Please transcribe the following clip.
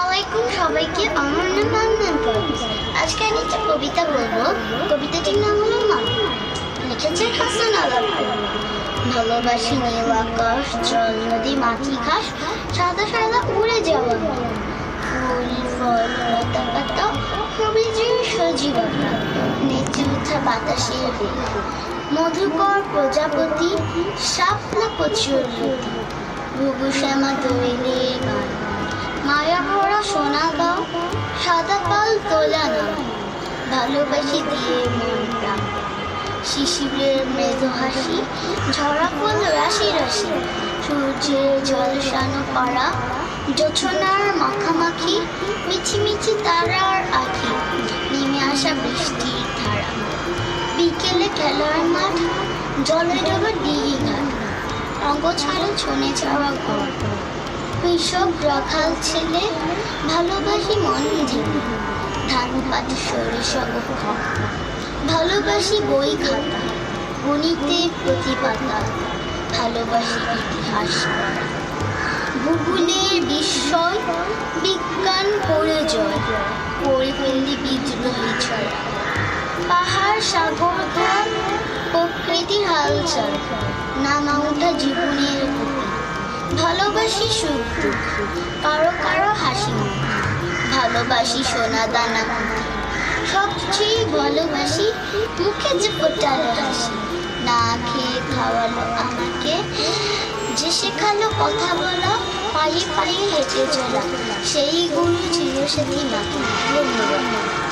আলাইকুম সবাইকে আমার নাম আন্নান আজকে আমি একটা কবিতা বলব। কবিতাটির নাম হলো মা। লিখেছে হাসান আলাপুর ভালোবাসি নীল আকাশ জল নদী, মাটি, ঘাস, সাদা সাদা উড়ে যাওয়া ফুল, ফল, লতা পাতা সবুজের সজীবতা নেচে উঠা বাতাসের মধুকর প্রজাপতি, শাপলা প্রচুর ঘুঘু শ্যামা দোয়েলে গান। ভালোবাসি দিয়ে মন প্রাণ শিশিরের মৃদু হাসি, ঝরা ফুল রাশি রাশি। সূর্যের ঝলসানো পাড়া, জোছনার মাখামাখি মিছি মিছি তারার আখি। নেমে আসা বৃষ্টির ধারা। বিকেলে খেলার মাঠ, জলে ডোবা ডিঙি ঘাট। অঙ্গ ছাড়া ছনে যাওয়া ঘর। কৃষক রাখাল ছেলে, ভালোবাসি মন ধান পাত সরিষা ও ভালোবাসি বই খাতা, গণিতে প্রতিপাতা, ভালোবাসি ইতিহাস ভূগোলের বিস্ময়, বিজ্ঞান পড়ে ফেললি বিদ্রোহী ছড়া। পাহাড়, সাগর ঘাট প্রকৃতির হালচাল নামা ওঠা জীবনের ভালোবাসি সুখ কারও কারও হাসি মুখ। ভালোবাসি, সোনা দানা। সবচেয়ে ভালোবাসি, মুখে যে ফোটালো হাসি না খেয়ে খাওয়ালো আমাকে, যে শেখালো কথা বলা, পায়ে পায়ে হেঁটে চলা। সেই গুরু চিরসাথী মাকে ধন্যবাদ